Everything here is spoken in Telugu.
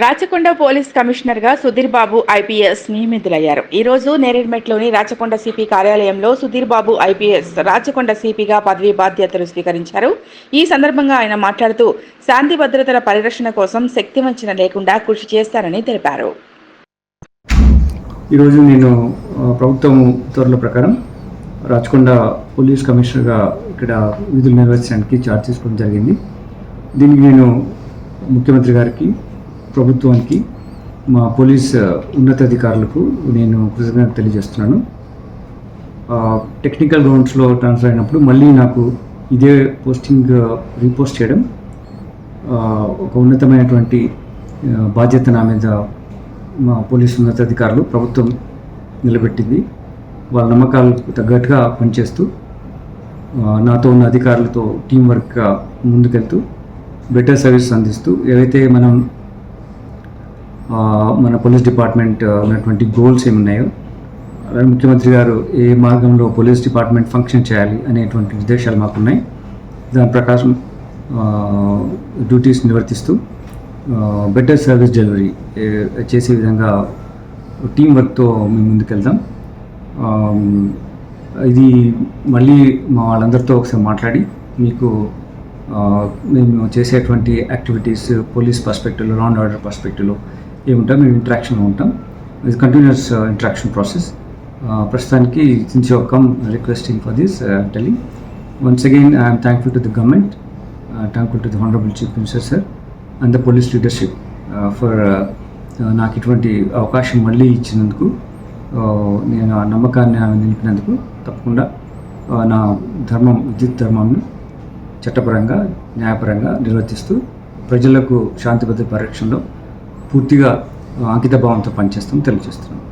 రాచకొండ పోలీస్ కమిషనర్గా సుధీర్ బాబు ఐపీఎస్ నియమితులయ్యారు. ఈ రోజు నేరేడ్మెట్లోని రాచకొండ సిపి కార్యాలయంలో సుధీర్ బాబు ఐపీఎస్ రాచకొండ సిపిగా పదవి బాధ్యతలు స్వీకరించారు. ఈ సందర్భంగా ఆయన మాట్లాడుతూ శాంతి భద్రతల పరిరక్షణ కోసం శక్తివంచన లేకుండా కృషి చేస్తారని తెలిపారు. ఈరోజు నేను ప్రభుత్వం ఉత్తర్వుల ప్రకారం రాచకొండ పోలీస్ కమిషనర్గా ఇక్కడ విధులు నిర్వహించడానికి చార్జ్ తీసుకోవడం జరిగింది. దీనికి నేను ముఖ్యమంత్రి గారికి ప్రభుత్వానికి మా పోలీస్ ఉన్నతాధికారులకు నేను కృతజ్ఞత తెలియజేస్తున్నాను. టెక్నికల్ గ్రౌండ్స్లో ట్రాన్స్ఫర్ అయినప్పుడు మళ్ళీ నాకు ఇదే పోస్టింగ్ రీపోస్ట్ చేయడం ఒక ఉన్నతమైనటువంటి బాధ్యత నా మీద మా పోలీసు ఉన్నతాధికారులు ప్రభుత్వం నిలబెట్టింది. వాళ్ళ నమ్మకాలకు తగ్గట్టుగా పనిచేస్తూ నాతో ఉన్న అధికారులతో టీం వర్క్గా ముందుకెళ్తూ బెటర్ సర్వీస్ అందిస్తూ ఏవైతే మనం మన పోలీస్ డిపార్ట్మెంట్ ఉన్నటువంటి గోల్స్ ఏమున్నాయో అలాగే ముఖ్యమంత్రి గారు ఏ మార్గంలో పోలీస్ డిపార్ట్మెంట్ ఫంక్షన్ చేయాలి అనేటువంటి నిర్దేశాలు మాకున్నాయి. దాని ప్రకారం డ్యూటీస్ నిర్వర్తిస్తూ బెటర్ సర్వీస్ డెలివరీ చేసే విధంగా టీం వర్క్తో మేము ముందుకెళ్దాం. ఇది మళ్ళీ మా వాళ్ళందరితో ఒకసారి మాట్లాడి మీకు మేము చేసేటువంటి యాక్టివిటీస్ పోలీస్ పర్స్పెక్టివ్లో లా అండ్ ఆర్డర్ పర్స్పెక్టివ్లో ఏముంటాం? మేము ఇంటరాక్షన్లో ఉంటాం. ఇది కంటిన్యూస్ ఇంటరాక్షన్ ప్రాసెస్ ప్రస్తుతానికి since your come requesting for this telling once again I'm thankful to the government thankful to the honourable chief minister sir and the police leadership for నాకు ఇటువంటి అవకాశం మళ్ళీ ఇచ్చినందుకు. Uh, నేను ఆ నమ్మకాన్ని ఆమె నిలిపినందుకు తప్పకుండా uh, నా ధర్మం విద్యుత్ ధర్మంను చట్టపరంగా న్యాయపరంగా నిర్వర్తిస్తూ ప్రజలకు శాంతి భద్రత పరిరక్షణలో పూర్తిగా అంకిత భావంతో పనిచేస్తాం తెలియజేస్తున్నాం.